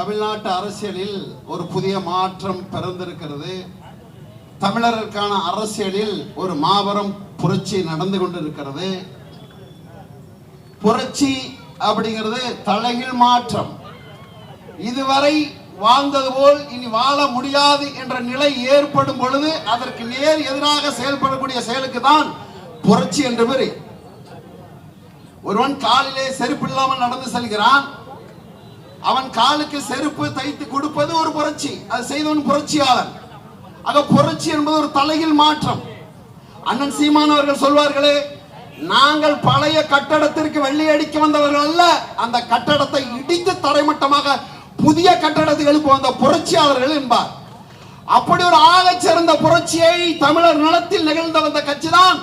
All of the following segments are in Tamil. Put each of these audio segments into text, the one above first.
தமிழ்நாட்டு அரசியலில் ஒரு புதிய மாற்றம் பிறந்திருக்கிறது. தமிழருக்கான அரசியலில் ஒரு மாபெரும் புரட்சி நடந்து கொண்டிருக்கிறது. புரட்சி அப்படிங்கிறது தலைகீழ் மாற்றம். இதுவரை வாழ்ந்தது போல் இனி வாழ முடியாது என்ற நிலை ஏற்படும் பொழுது அதற்கு நேர் எதிராக செயல்படக்கூடிய செயலுக்கு தான் புரட்சி என்று பெரு ஒருவன் காலிலே செருப்பு இல்லாமல் நடந்து செல்கிறான். அவன் காலுக்கு செருப்பு தைத்து கொடுப்பது ஒரு புரட்சி. அது செய்தவன் புரட்சியாளன். ஆக புரட்சி என்பது ஒரு தலையில் மாற்றம். அண்ணன் சீமான் அவர்கள் சொல்வார்களே நாங்கள் பழைய கட்டடத்திற்கு வெள்ளி அடிக்க வந்தவர்கள் அல்ல. அந்த கட்டடத்தை இடித்து தரைமட்டமாக புதிய கட்டடத்தை எழுப்ப வந்த புரட்சியாளர்கள் என்பார். அப்படி ஒரு ஆகச் சிறந்த புரட்சியை தமிழர் நலத்தில் நிகழ்ந்த வந்த கட்சி தான்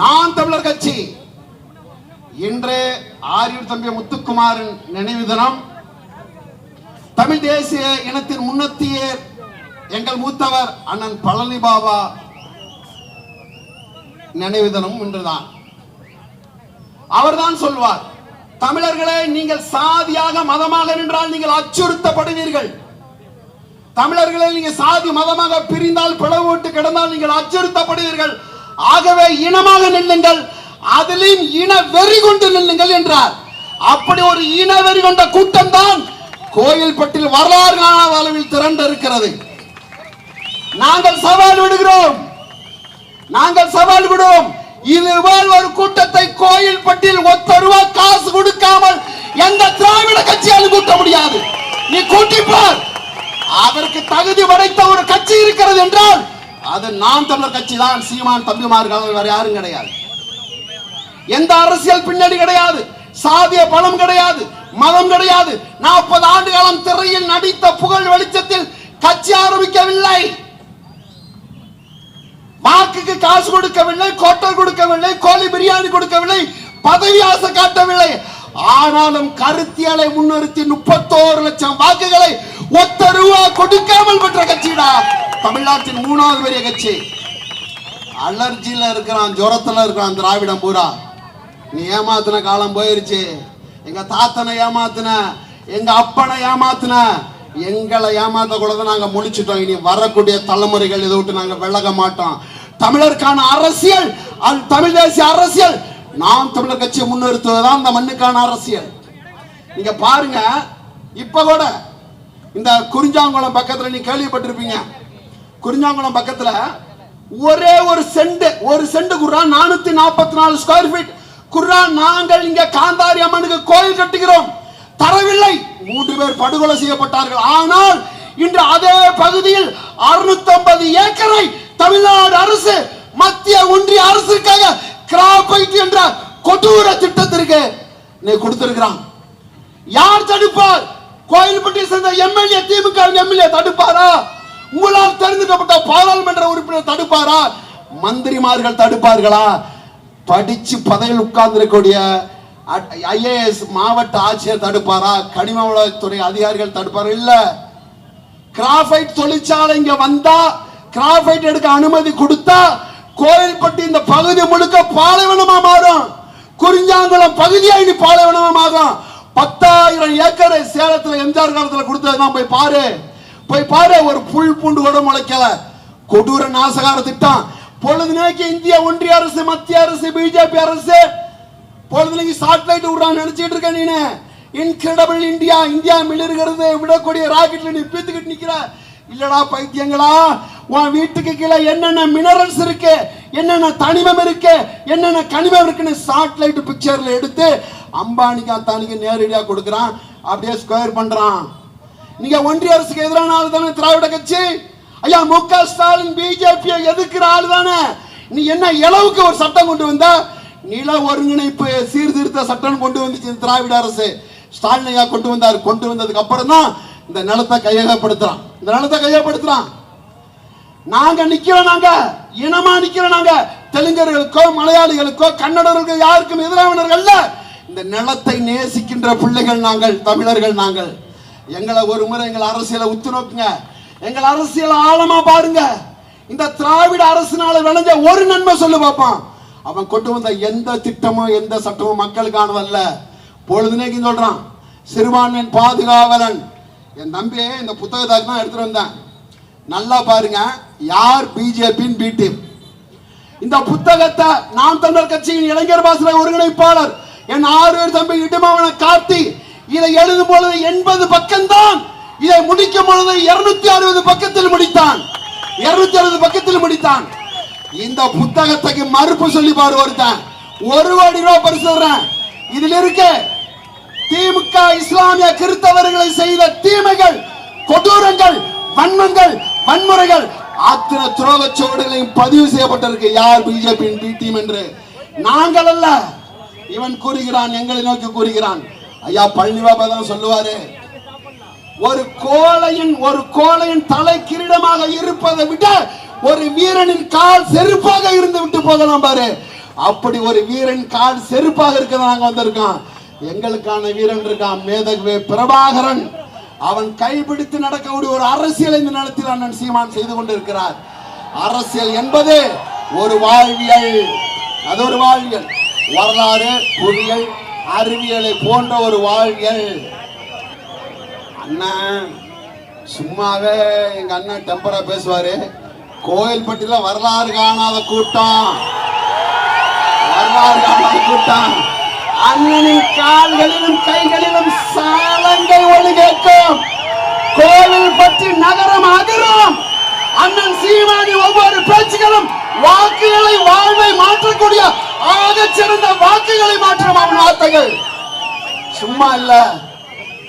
நான் தமிழர் கட்சி. இன்று ஆரியூர் தம்பி முத்துக்குமாரின் நினைவு தினம். தமிழ் தேசிய இனத்தின் முன்னத்திய எங்கள் மூத்தவர் அண்ணன் பழனி பாபா நினைவு தினம் இன்றுதான். அவர்தான் சொல்வார் தமிழர்களே நீங்கள் சாதியாக மதமாக நின்றால் நீங்கள் அச்சுறுத்தப்படுவீர்கள். தமிழர்களை நீங்க சாதி மதமாக பிரிந்தால் பிளவுட்டு கிடந்தால் நீங்கள் அச்சுறுத்தப்படுவீர்கள். ஆகவே இனமாக நில்லுங்கள் அதிலும் இன வெறி கொண்டு நில்லுங்கள் என்றார். அப்படி ஒரு இன வெறி கொண்ட கூட்டம் தான் கோயில்பட்டில் வரலாறு காணாத அளவில் திரண்டு இருக்கிறது நாங்கள் சவால் விடுகிறோம். நாங்கள் சவால் விடுவோம். இதுபோல் ஒரு கூட்டத்தை கோயில்பட்டில் ஒத்த ரூபா காசு கொடுக்காமல் எந்த திராவிட கட்சியாலும் கூட்ட முடியாது. நீ கூட்டிப்பார் அதற்கு தகுதி படைத்த ஒரு கட்சி இருக்கிறது என்றால் அது நாம் தமிழர் கட்சி தான். சீமான் தம்பிமார்கள் வேற யாரும் கிடையாது. எந்த அரசியல் பின்னணி கிடையாது. சாதிய பலம் கிடையாது. மதம் கிடையாது. நாற்பது ஆண்டு காலம் திரையில் நடித்த புகழ் வெளிச்சத்தில் கட்சி ஆரம்பிக்கவில்லை. வாக்குக்கு காசு கொடுக்கவில்லை கோட்டல் கொடுக்கவில்லை கோழி பிரியாணி கொடுக்கவில்லை பதவி ஆசை காட்டவில்லை. ஆனாலும் கருத்தியலை முன்னிறுத்தி முப்பத்தோரு லட்சம் வாக்குகளை ஒத்த ரூபா கொடுக்காமல் பெற்ற கட்சிடா. தமிழ்நாட்டின் மூணாவது பெரிய கட்சி. அலர்ஜியில இருக்கிறான் ஜுரத்துல இருக்கிறான் திராவிடம் பூரா. நீ ஏமாத்தின காலம் போயிருச்சு. எங்க தாத்தனை ஏமாத்தின எங்க அப்பனை ஏமாத்தின எங்களை ஏமாத்த கூட நாங்க முடிச்சிட்டோம் இனி வரக்கூடிய தலைமுறைகள் இதை விட்டு நாங்க விலக மாட்டோம். தமிழருக்கான அரசியல் அது தமிழ் தேசிய அரசியல். நாம் தமிழர் கட்சியை முன்னிறுத்துவதுதான் அந்த மண்ணுக்கான அரசியல். நீங்க பாருங்க இப்ப கூட இந்த குறிஞ்சாங்குளம் பக்கத்துல நீ கேள்விப்பட்டிருப்பீங்க. குறிஞ்சாங்குளம் பக்கத்துல ஒரே ஒரு செண்டு ஒரு செண்டு குர்ரா நானூத்தி நாற்பத்தி நாலு ஸ்கொயர் ஃபீட் குர்ரா நாங்கள் இங்க காந்தாரி அம்மனுக்கு கோயில் கட்டுகிறோம். தரவில்லை. மூன்று பேர் படுகொலை செய்யப்பட்டார்கள். ஆனால் இன்று அதே பகுதியில் 650 ஏக்கரை தமிழ்நாடு அரசு மத்திய ஒன்றிய அரசுக்காக கிராபைட் என்ற கொடூர திட்டத்திற்கு நீ கொடுத்திருக்கிறான். யார் தடுப்பார்? கோயில்பட்டி சேர்ந்த எம்எல்ஏ திமுக எம்எல்ஏ தடுப்பாரா? உங்களால் தேர்ந்தெடுக்கப்பட்ட பாராளுமன்ற உறுப்பினர் தடுப்பாரா? மந்திரிமார்கள் தடுப்பார்களா? படிச்சு பதவியில் உட்கார்ந்திருக்கக்கூடிய ஐஏஎஸ் மாவட்ட ஆட்சியர் தடுப்பாரா? கனிம வளத்துறை அதிகாரிகள் தடுப்பாரா? இல்ல. கிராஃபைட் தொழிற்சாலை இங்க வந்தா கிராஃபைட் எடுக்க அனுமதி கொடுத்தா கோயில்பட்டி இந்த பகுதி முழுக்க பாலைவனமா மாறும். குறிஞ்சாங்குளம் பகுதியா இனி பாலைவனமா மாறும். பத்தாயிரம் ஏக்கர் சேலத்துல எம்ஜிஆர் காலத்துல கொடுத்ததுதான் போய் பாரு. போய் பாரு ஒரு புல் பூண்டு கூட முளைக்கல. கொடூர நாசகார திட்டம். பொழுதுநேக்கு இந்தியா ஒன்றிய அரசு மத்திய அரசு பிஜேபி அரசு பொழுதுநேக்கு சாட்டலைட் விடுறான்னு நினைச்சிட்டு இருக்க நீனு. இன்கிரெடபிள் இந்தியா இந்தியா மிளிர்கிறது விடக்கூடிய ராக்கெட்ல நீ பீத்துக்கிட்டு நிக்கிற. இல்லடா பைத்தியங்களா உன் வீட்டுக்கு கீழே என்னென்ன மினரல்ஸ் இருக்கு என்னென்ன தனிமம் இருக்கு என்னென்ன கனிமம் இருக்குன்னு சாட்டலைட் பிக்சர்ல எடுத்து அம்பானிக்கு அத்தானிக்கு நேரடியா கொடுக்குறான். அப்படியே ஸ்கொயர் பண்றான். நீங்க ஒன்றிய அரசுக்கு எதிரான ஆள் தானே திராவிட கட்சி? ஐயா மு க ஸ்டாலின் பிஜேபியை எதிர்க்கிற ஆள் தானே? நீ என்ன இளவுக்கு ஒரு சட்டம் கொண்டு வந்த? நில ஒருங்கிணைப்பு சீர்திருத்த சட்டம் கொண்டு வந்துச்சு இந்த திராவிட அரசு. ஸ்டாலின் ஐயா கொண்டு வந்தார். கொண்டு வந்ததுக்கு அப்புறம் தான் இந்த நிலத்தை கையகப்படுத்துறான். இந்த நிலத்தை கையகப்படுத்துறான். நாங்க நிக்கிறோம் நாங்க. இனமா நிக்கிறோம் நாங்க. தெலுங்கர்களுக்கோ மலையாளிகளுக்கோ கன்னடர்களுக்கோ யாருக்கும் எதிரானவர்கள் இந்த நிலத்தை நேசிக்கின்ற பிள்ளைகள் நாங்கள் தமிழர்கள் நாங்கள். எங்களை ஒரு முறை எங்களை அரசியலை உத்து நோக்குங்க. எங்கள் அரசியல் ஆழமா பாருங்க. இந்த திராவிட அரசினால விளைஞ்ச ஒரு நன்மை சொல்லு பார்ப்பான் அவன் கொண்டு வந்த எந்த திட்டமும் எந்த சட்டமும் மக்களுக்கானதல்ல பொழுதுனேக்கு சொல்றான் சிறுபான்மையின் பாதுகாவலன். என் நம்பியே இந்த புத்தகத்தாக்கு தான் எடுத்துட்டு வந்தேன். நல்லா பாருங்க யார் பிஜேபியின் பி டீம் இந்த புத்தகத்தை நாம் தமிழர் கட்சியின் இளைஞர் பாசன ஒருங்கிணைப்பாளர் என் ஆறு தம்பி இடுமாவன கார்த்தி இதை எழுதும் பொழுது எண்பது பக்கம்தான் இதை முடிக்கும் பொழுது இருநூத்தி அறுபது பக்கத்தில் முடித்தான். இருநூத்தி அறுபது பக்கத்தில் முடித்தான். இந்த புத்தகத்துக்கு மறுப்பு சொல்லி பாரு ஒருத்தன். ஒரு கோடி ரூபாய் பரிசு தர்றேன். இதில் இருக்க திமுக இஸ்லாமிய கிறிஸ்தவர்களை செய்த தீமைகள் கொடூரங்கள் வன்மங்கள் வன்முறைகள் அத்தனை துரோக சுவடுகளையும் பதிவு செய்யப்பட்டிருக்கு. யார் பிஜேபியின் பி டீம் என்று? நாங்கள் அல்ல. இவன் கூறுகிறான் எங்களை நோக்கி கூறுகிறான். ஐயா பழனி பாபா தான் சொல்லுவாரு. ஒரு கோழையின் ஒரு கோழையின் தலை கிரீடமாக இருப்பதை விட ஒரு வீரனின் கால் செருப்பாக இருந்து விட்டு போகலாம் பாரு. அப்படி ஒரு வீரன் கால் செருப்பாக இருக்க நாங்க வந்திருக்கோம் எங்களுக்கான வீரன் இருக்கான் மேதகு பிரபாகரன். அவன் கைபிடித்து நடக்கக்கூடிய ஒரு அரசியல் இந்த நிலத்தில் அண்ணன் சீமான் செய்து கொண்டிருக்கிறார். அரசியல் என்பது ஒரு வாழ்வியல். அது ஒரு வாழ்வியல். வரலாறு புவியியல் அறிவியலை போன்ற ஒரு வாழ்வியல். அண்ணன் சும்மாவே எங்க அண்ணன் டெம்பரா பேசுவாரு. கோயில்பட்டியில வரலாறு காணாத கூட்டம். வரலாறு காணாத கூட்டம். அண்ணனின் கால்களிலும் கைகளிலும் சாலங்கை ஒளி கேட்கும். கோவில் பற்றி நகரம் அதிரும். அண்ணன் சீமானி ஒவ்வொரு பேச்சுகளும் வாக்குகளை வாழ்வை மாற்றக்கூடிய ஆகச் சிறந்த வாக்குகளை மாற்றும் அவன் வார்த்தைகள் சும்மா இல்ல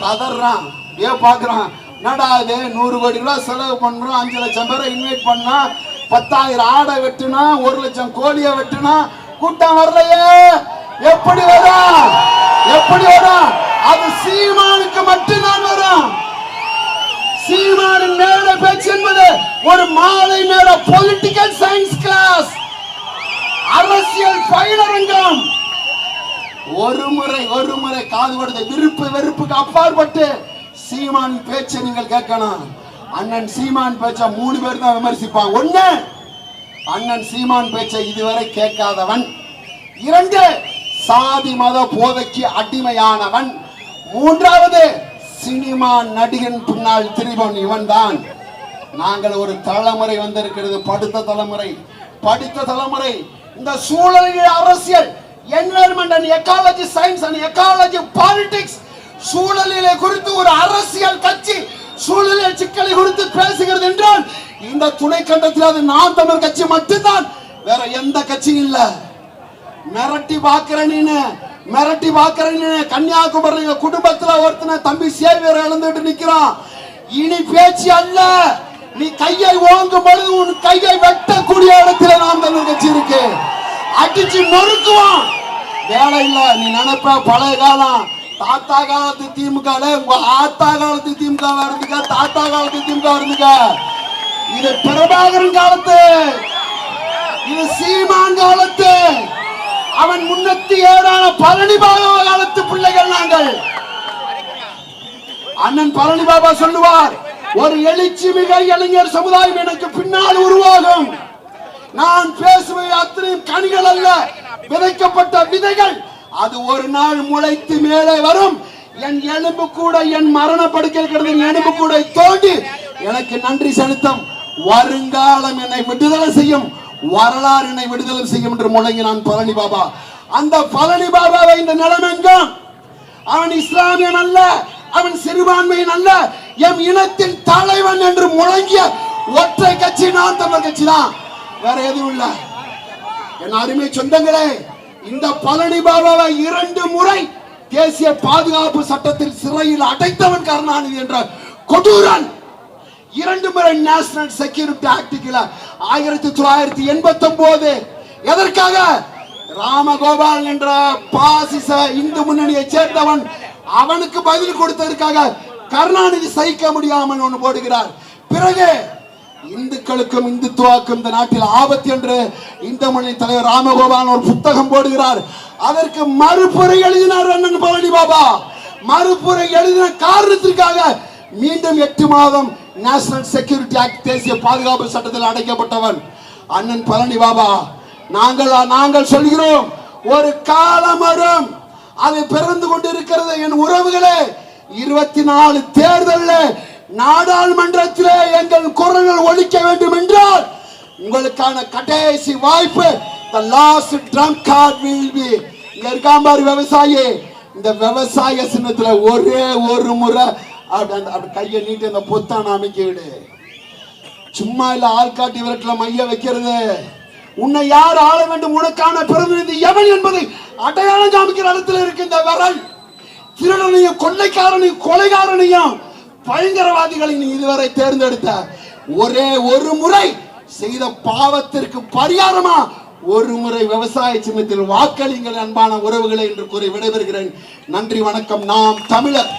கதறான் ஏ பார்க்குறான். என்னடா இது? நூறு கோடி ரூபா செலவு பண்ணுறோம் அஞ்சு லட்சம் பேரை இன்வைட் பண்ணா பத்தாயிரம் ஆடை வெட்டுனா ஒரு லட்சம் கோழியை வெட்டுனா கூட்டம் வரலையே. எப்படி வரும் எப்படி வரும் அது சீமானுக்கு மட்டும்தான் வரும் சீமானின் நேர பேச்சு என்பது ஒரு மாலை நேர பொலிட்டிக்கல் சயின்ஸ் கிளாஸ் அரசியல் பயிலரங்கம். ஒரு முறை ஒரு முறை காது கொடுத்த விருப்பு வெறுப்புக்கு அப்பாற்பட்டு சீமான் பேச்சை நீங்கள் கேட்கணும் அண்ணன் சீமான் பேச்ச மூணு பேர் தான் விமர்சிப்பான் ஒண்ணு அண்ணன் சீமான் பேச்சை இதுவரை கேட்காதவன். இரண்டு சாதி மத போதைக்கு அடிமையானவன். மூன்றாவது சினிமா நடிகன் பின்னால் திரிபவன் இவன்தான். நாங்கள் ஒரு தலைமுறை வந்திருக்கிறது படுத்த தலைமுறை. படித்த தலைமுறை. இந்த சூழலில் அரசியல் environment and ecology science and ecology politics சூழலிலே குறித்து ஒரு அரசியல் கட்சி சூழ்நிலை சிக்கலை குறித்து பேசுகிறது என்றால் இந்த துணை கண்டத்தில் அது நான் தமிழ் கட்சி மட்டும்தான். வேற எந்த கட்சியும் இல்ல. மிரட்டி பாக்குற மிரட்டி பாக்குற கன்னியாகுமரி குடும்பத்துல ஒருத்தன தம்பி சேவியர் இழந்துட்டு நிக்கிறான். இனி பேச்சு அல்ல. நீ கையை ஓங்கும் பொழுது உன் கையை வெட்டக்கூடிய இடத்துல நாம் தமிழ் கட்சி இருக்கு. அடிச்சு நொறுக்குவான். வேலை இல்ல. நீ நினைப்ப பழைய காலம். தாத்தா காலத்து திமுக உங்க ஆத்தா காலத்து திமுக இருந்துக்க தாத்தா காலத்து திமுக இருந்துக்க இது பிரபாகரன் காலத்து இது சீமான் காலத்து அவன் முன்னத்தி ஏழான பழனி பாபா காலத்து பிள்ளைகள் நாங்கள். அண்ணன் பழனி பாபா சொல்லுவார் ஒரு எழுச்சி மிக இளைஞர் சமுதாயம் எனக்கு பின்னால் உருவாகும். நான் பேசுவது அத்தனையும் கனிகள் அல்ல விதைக்கப்பட்ட விதைகள் அது ஒரு நாள் முளைத்து மேலே வரும். என் எலும்பு கூட என் மரண படுக்கையில் கிடந்த என் எலும்பு கூட தோண்டி எனக்கு நன்றி செலுத்தும். வருங்காலம் என்னை விடுதலை செய்யும். வரலாறு என்னை விடுதலை செய்யும் என்று முழங்கினான் பழனி பாபா. அந்த பழனி பாபாவை இந்த நிலைமெங்கும் அவன் இஸ்லாமியன் அல்ல அவன் சிறுபான்மையின் அல்ல எம் இனத்தின் தலைவன் என்று முழங்கிய ஒற்றை கட்சி நான் தமிழ் கட்சி தான். வேற எதுவும் இல்லை. என் அருமை சொந்தங்களே இந்த பழனி பாபாவை இரண்டு முறை தேசிய பாதுகாப்பு சட்டத்தில் சிறையில் அடைத்தவன் கருணாநிதி என்ற கொடூரன். இரண்டு முறை நேஷனல் செக்யூரிட்டி ஆக்டுல ஆயிரத்தி தொள்ளாயிரத்தி எண்பத்தி ஒன்பது எதற்காக? ராமகோபால் என்ற பாசிச இந்து முன்னணியை சேர்ந்தவன் அவனுக்கு பதில் கொடுத்ததற்காக கருணாநிதி சகிக்க முடியாமல் ஒன்று போடுகிறார். பிறகு இந்துக்களுக்கும் இந்துத்துவாக்கும் இந்த நாட்டில் ஆபத்து என்று இந்து தலைவர் ராமகோபால் ஒரு புத்தகம் போடுகிறார். அதற்கு மறுப்புரை எழுதினார் அண்ணன் பழனி பாபா. மறுப்புரை எழுதின காரணத்திற்காக மீண்டும் எட்டு மாதம் நேஷனல் செக்யூரிட்டி ஆக்ட் தேசிய பாதுகாப்பு சட்டத்தில் அடைக்கப்பட்டவன் அண்ணன் பழனி பாபா. நாங்கள் நாங்கள் சொல்கிறோம் ஒரு காலம் வரும் அது பிறந்து கொண்டிருக்கிறது என் உறவுகளே. இருபத்தி நாலு தேர்தலில் நாடாளுமன்றத்திலே எங்கள் குரல்கள் ஒழிக்க வேண்டும் என்றால் உங்களுக்கான கடைசி வாய்ப்பு the last trump card will be. இங்க இருக்கான் விவசாயி. இந்த விவசாய சின்னத்துல ஒரே ஒரு முறை அப்படி அந்த- அப்படி கையை நீட்டி அந்த பொத்தான அமைக்க விடு. சும்மா இல்ல ஆள்காட்டி விரட்டுல மைய வைக்கிறது. உன்னை யார் ஆள வேண்டும்? உனக்கான பிரதிநிதி எவன் என்பதை அடையாளம் காமிக்கிற இடத்துல இருக்கு இந்த விரல். திருடனையும் கொள்ளைக்காரனையும் கொலைகாரனையும் பயங்கரவாதிகளை நீ இதுவரை தேர்ந்தெடுத்த ஒரே ஒரு முறை செய்த பாவத்திற்கு பரிகாரமா ஒரு முறை விவசாய சின்னத்தில் வாக்களிங்கள் அன்பான உறவுகளை என்று கூறி விடைபெறுகிறேன். நன்றி வணக்கம். நாம் தமிழர்.